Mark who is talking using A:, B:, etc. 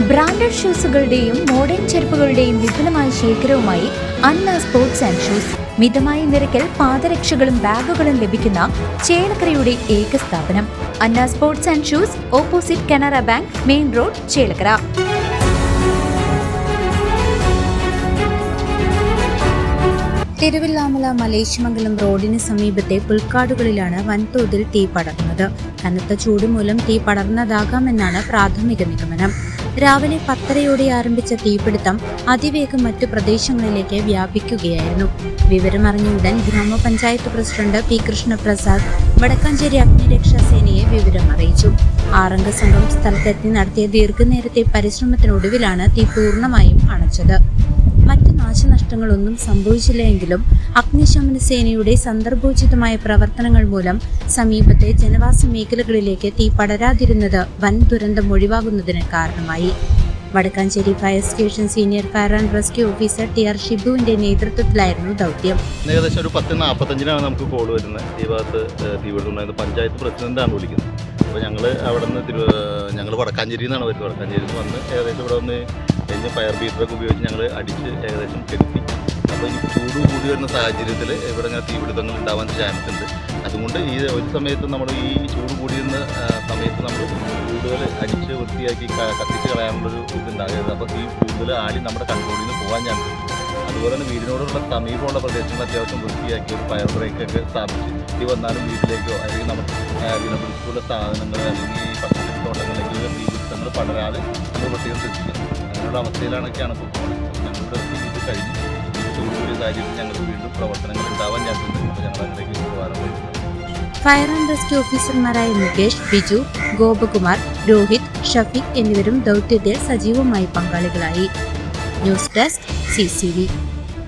A: Branded ഷൂസുകളുടെയും modern ചെരുപ്പുകളുടെയും വിപുലമായ ശേഖരവുമായി അന്ന സ്പോർട്സ് ആൻഡ് ഷൂസ്. മിതമായ നിരക്കിൽ പാദരക്ഷകളും ബാഗുകളും ലഭിക്കുന്ന ചേലക്കരയുടെ ഏക സ്ഥാപനം. Anna sports and shoes opposite Canara bank main road Chelakkara. Thiruvilwamala Maleshmangalam റോഡിന് സമീപത്തെ പുൽക്കാടുകളിലാണ് വൻതോതിൽ തീ പടർന്നത്. കനത്ത ചൂട് മൂലം തീ പടർന്നതാകാമെന്നാണ് പ്രാഥമിക നിഗമനം. രാവിലെ പത്തരയോടെ ആരംഭിച്ച തീപിടുത്തം അതിവേഗം മറ്റു പ്രദേശങ്ങളിലേക്ക് വ്യാപിക്കുകയായിരുന്നു. വിവരമറിഞ്ഞ ഉടൻ ഗ്രാമപഞ്ചായത്ത് പ്രസിഡന്റ് പി കൃഷ്ണപ്രസാദ് വടക്കാഞ്ചേരി അഗ്നിരക്ഷാ സേനയെ വിവരം അറിയിച്ചു ആറംഗ സംഘം സ്ഥലത്തെത്തി നടത്തിയ ദീർഘനേരത്തെ പരിശ്രമത്തിനൊടുവിലാണ് തീ പൂർണമായും അണച്ചത്. മറ്റ് നാശനഷ്ടങ്ങളൊന്നും സംഭവിച്ചില്ലെങ്കിലും അഗ്നിശമന സേനയുടെ സന്ദർഭോചിതമായ പ്രവർത്തനങ്ങൾ മൂലം സമീപത്തെ ജനവാസ മേഖലകളിലേക്ക് തീ പടരാതിരുന്നത് വൻ ദുരന്തം ഒഴിവാകുന്നതിന് കാരണമായി. Vadakkanchery fire station senior fire and rescue officer T R ഷിബുവിന്റെ നേതൃത്വത്തിലായിരുന്നു ദൗത്യം.
B: ഏകദേശം ഒരു പത്ത് നാൽപ്പത്തഞ്ചിനാണ് നമുക്ക് കോൾ വരുന്നത്. ഈ ഭാഗത്ത് തീപിടുത്തമുണ്ടായത് പഞ്ചായത്ത് പ്രസിഡന്റാണ് വിളിക്കുന്നത്. അപ്പോൾ ഞങ്ങൾ അവിടെ നിന്ന് ഞങ്ങൾ വടക്കാഞ്ചേരിയിൽ നിന്നാണ് വരുന്നത്. വടക്കാഞ്ചേരിയിൽ നിന്ന് വന്ന് ഏകദേശം ഇവിടെ വന്ന് കഴിഞ്ഞ് ഫയർ ബീറ്ററൊക്കെ ഉപയോഗിച്ച് ഞങ്ങൾ അടിച്ച് ഏകദേശം കെടുത്തി അപ്പോൾ ഈ ചൂട് കൂടി വരുന്ന സാഹചര്യത്തിൽ ഇവിടെ ഇങ്ങനെ തീപിടുത്തങ്ങൾ ഉണ്ടാവാൻ ചാൻസ് ഉണ്ട്. അതുകൊണ്ട് ഈ ഒരു സമയത്ത് നമ്മൾ ഈ ചൂട് കൂടിയിരുന്ന സമയത്ത് നമ്മൾ കൂടുതൽ അടിച്ച് വൃത്തിയാക്കി കത്തിച്ച് കളയാനുള്ളൊരു ഇതുണ്ടാകരുത് അപ്പോൾ ഈ കൂടുതൽ ആടി നമ്മുടെ കൺട്രോളിൽ നിന്ന് പോകാൻ ചാൻസ് അതുപോലെ തന്നെ വീടിനോടുള്ള സമീപമുള്ള പ്രദേശങ്ങൾ അത്യാവശ്യം വൃത്തിയാക്കി ഒരു ഫയർ ബ്രേക്കൊക്കെ സ്ഥാപിച്ച് തീ വന്നാലും വീട്ടിലേക്കോ അല്ലെങ്കിൽ നമുക്ക് വിലപിടിച്ചുള്ള സാധനങ്ങൾ അല്ലെങ്കിൽ പച്ചക്കറി തോട്ടങ്ങളിലേക്ക് തീപിടുത്തങ്ങൾ പടരാതെ നമ്മൾ പ്രത്യേകം ശ്രദ്ധിക്കണം അങ്ങനെയുള്ള അവസ്ഥയിലാണൊക്കെയാണ് ഞങ്ങളുടെ ഇത് കഴിഞ്ഞ്. ചൂടുകൂടിയ സാഹചര്യത്തിൽ ഞങ്ങൾക്ക് വീണ്ടും പ്രവർത്തനങ്ങൾ ഉണ്ടാവാൻ അപ്പോൾ ഞങ്ങൾ അതിലേക്ക് പോകാറുണ്ട്.
A: ഫയർ ആൻഡ് റെസ്ക്യൂ ഓഫീസർമാരായ മുകേഷ് ബിജു ഗോപകുമാർ രോഹിത് ഷഫീഖ് എന്നിവരും ദൗത്യത്തിൽ സജീവമായി പങ്കാളികളായി. News desk C